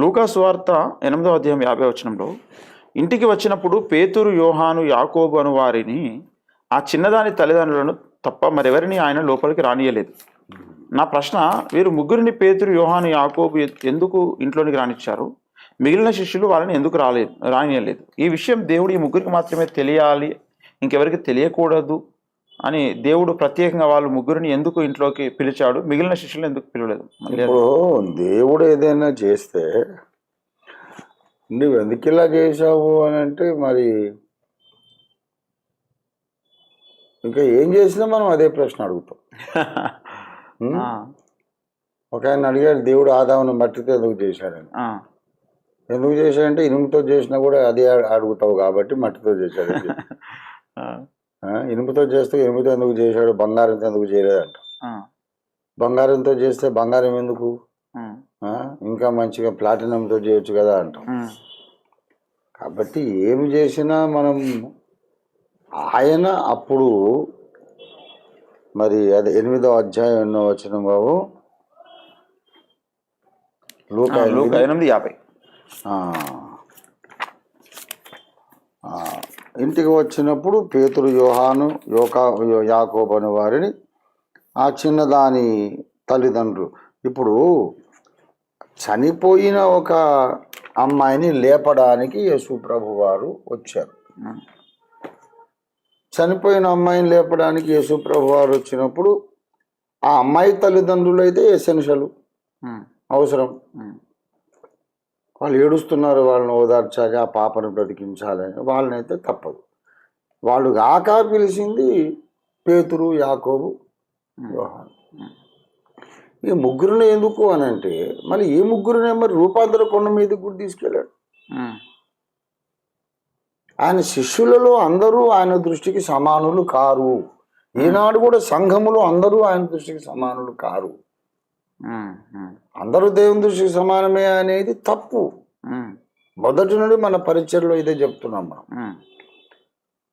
లూకాసు వార్త ఎనిమిదో అధ్యాయం యాభై వచనంలో ఇంటికి వచ్చినప్పుడు పేతురు యోహాను యాకోబు అను వారిని ఆ చిన్నదాని తల్లిదండ్రులను తప్ప మరెవరిని ఆయన లోపలికి రానియలేదు. నా ప్రశ్న వీరు ముగ్గురిని పేతురు యోహాను యాకోబు ఎందుకు ఇంట్లోనికి రానిచ్చారు? మిగిలిన శిష్యులు వాళ్ళని ఎందుకు రాలేదు రానియలేదు? ఈ విషయం దేవుడు ఈ ముగ్గురికి మాత్రమే తెలియాలి ఇంకెవరికి తెలియకూడదు. అని దేవుడు ప్రత్యేకంగా వాళ్ళు ముగ్గురిని ఎందుకు ఇంట్లోకి పిలిచాడు? మిగిలిన శిష్యులు ఎందుకు పిలవలేదు? ఇప్పుడు దేవుడు ఏదైనా చేస్తే నువ్వు ఎందుకు ఇలా చేసావు అని అంటే మరి ఇంకా ఏం చేసినా మనం అదే ప్రశ్న అడుగుతాం. ఒక ఆయన అడిగాడు దేవుడు ఆదామును మట్టితో ఎందుకు చేశాడని? ఎందుకు చేశాడంటే ఇనుముతో చేసినా కూడా అదే అడు- అడుగుతావు కాబట్టి మట్టితో ఆ, ఇనుముతో చేస్తే ఇనుముతో ఎందుకు చేశాడు? బంగారంతో ఎందుకు చేయలేదంట. బంగారంతో చేస్తే బంగారం ఎందుకు? ఇంకా మంచిగా ప్లాటినంతో చేయొచ్చు కదా అంటాం. కాబట్టి ఏమి చేసినా మనం ఆయన అప్పుడు మరి అది ఎనిమిదో అధ్యాయం ఎన్నో వచ్చిన బాబు? లూక. ఎనిమిది. యాభై ఆ. ఆ, ఇంటికి వచ్చినప్పుడు పేతురు యోహాను యోకా యాకోబు అనే వారిని ఆ చిన్నదాని తల్లిదండ్రులు ఇప్పుడు చనిపోయిన ఒక అమ్మాయిని లేపడానికి యేసు ప్రభు వారు వచ్చారు. చనిపోయిన అమ్మాయిని లేపడానికి యేసు ప్రభు వారు వచ్చినప్పుడు ఆ అమ్మాయి తల్లిదండ్రులు అయితే ఎసెన్షియల్ అవసరం. వాళ్ళు ఏడుస్తున్నారు వాళ్ళని ఓదార్చాక ఆ పాపను బ్రతికించాలని. వాళ్ళనైతే తప్పదు. వాళ్ళు కాక పిలిచింది పేతురు యాకోబు యోహాను. ఈ ముగ్గురిని ఎందుకు అని అంటే మళ్ళీ ఈ ముగ్గురిని మరి రూపాంతర కొండ మీదకి కూడా తీసుకెళ్ళాడు. ఆయన శిష్యులలో అందరూ ఆయన దృష్టికి సమానులు కారు. ఈనాడు కూడా సంఘములు అందరూ ఆయన దృష్టికి సమానులు కారు. అందరూ దేవుని దృష్టికి సమానమే అనేది తప్పు. మొదటి నుండి మన పరిచయలో ఇదే చెప్తున్నాం మనం.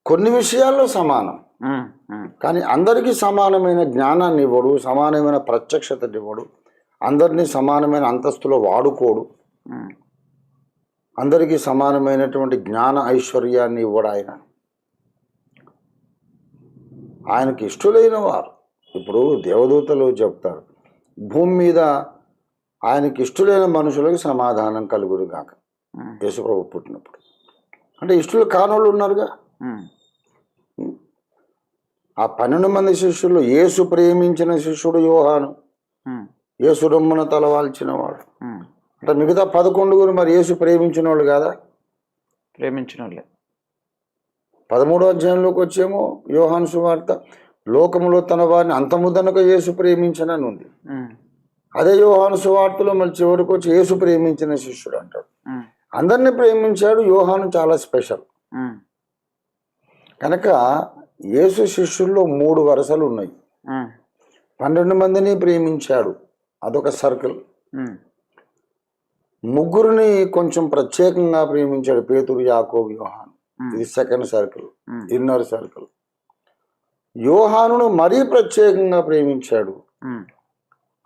కొన్ని విషయాల్లో సమానం. కానీ అందరికీ సమానమైన జ్ఞానాన్ని ఇవ్వడు సమానమైన ప్రత్యక్షతని ఇవ్వడు అందరినీ సమానమైన అంతస్తులో వాడుకోడు. అందరికీ సమానమైనటువంటి జ్ఞాన ఐశ్వర్యాన్ని ఇవ్వడు ఆయన. ఆయనకి ఇష్టలైన వారు. ఇప్పుడు దేవదూతలు చెప్తారు భూమి మీద ఆయనకి ఇష్టలైన మనుషులకు సమాధానం కలుగురు కాక ఉమ్, యేసుప్రభు పుట్టినప్పుడు. అంటే ఇష్టలు కానోళ్ళు ఉన్నారుగా. ఆ పన్నెండు మంది శిష్యులు యేసు ప్రేమించిన శిష్యుడు యోహాను. యేసు రొమ్మున తలవాల్చిన వాడు. అంటే మిగతా పదకొండుగురు మరి యేసు ప్రేమించిన వాళ్ళు కదా? ప్రేమించిన వాళ్ళే పదమూడో అధ్యాయంలోకి వచ్చేమో యోహాను సువార్త. లోకములో తన వారిని అంతముదనక యేసు ప్రేమించనని ఉంది అదే యోహాను సువార్తలో మళ్ళీ చివరికి వచ్చి యేసు ప్రేమించిన శిష్యుడు అంటాడు. అందరినీ ప్రేమించాడు యోహాను చాలా స్పెషల్. కనుక యేసు శిష్యుల్లో మూడు వరుసలు ఉన్నాయి. పన్నెండు మందిని ప్రేమించాడు. అదొక సర్కిల్. ముగ్గురిని కొంచెం ప్రత్యేకంగా ప్రేమించాడు పేతురు యాకోబు యోహాను. ఇది సెకండ్ సర్కిల్. Inner circle. యోహానును మరీ ప్రత్యేకంగా ప్రేమించాడు.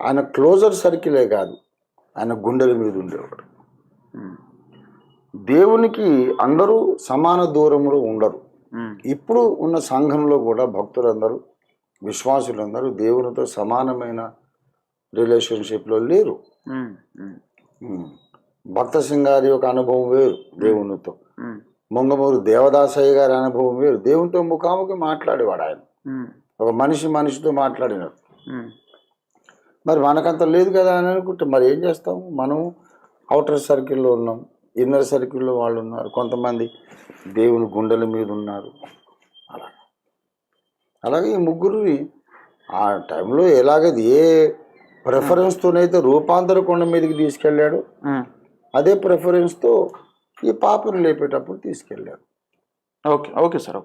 ఆయన క్లోజర్ సర్కిలే కాదు. ఆయన గుండెల మీద ఉండేవాడు. దేవునికి అందరూ సమాన దూరంలో ఉండరు. ఇప్పుడు ఉన్న సంఘంలో కూడా భక్తులందరూ విశ్వాసులందరూ దేవునితో సమానమైన రిలేషన్షిప్లో లేరు. భక్త సింగారి యొక్క అనుభవం వేరు దేవునితో. మొంగమూరు దేవదాసయ్య గారి అనుభవం వేరు. దేవునితో ముఖాముఖి మాట్లాడేవాడు ఆయన. ఒక మనిషి మనిషితో మాట్లాడినాడు. ఉమ్, మరి మనకంత లేదు కదా అని అనుకుంటే మరి ఏం చేస్తాం? మనం అవుటర్ సర్కిల్లో ఉన్నాం. ఇన్నర్ సర్కిల్లో వాళ్ళు ఉన్నారు. కొంతమంది దేవుని గుండెల మీద ఉన్నారు. అలా. అలాగే ఈ ముగ్గురిని ఆ టైంలో ఎలాగది ఏ ప్రిఫరెన్స్తోనైతే రూపాంతర కొండ మీదకి తీసుకెళ్ళాడు. అదే ప్రిఫరెన్స్తో ఈ పాపను లేపేటప్పుడు తీసుకెళ్ళాడు. ఓకే. Okay sir. ఓకే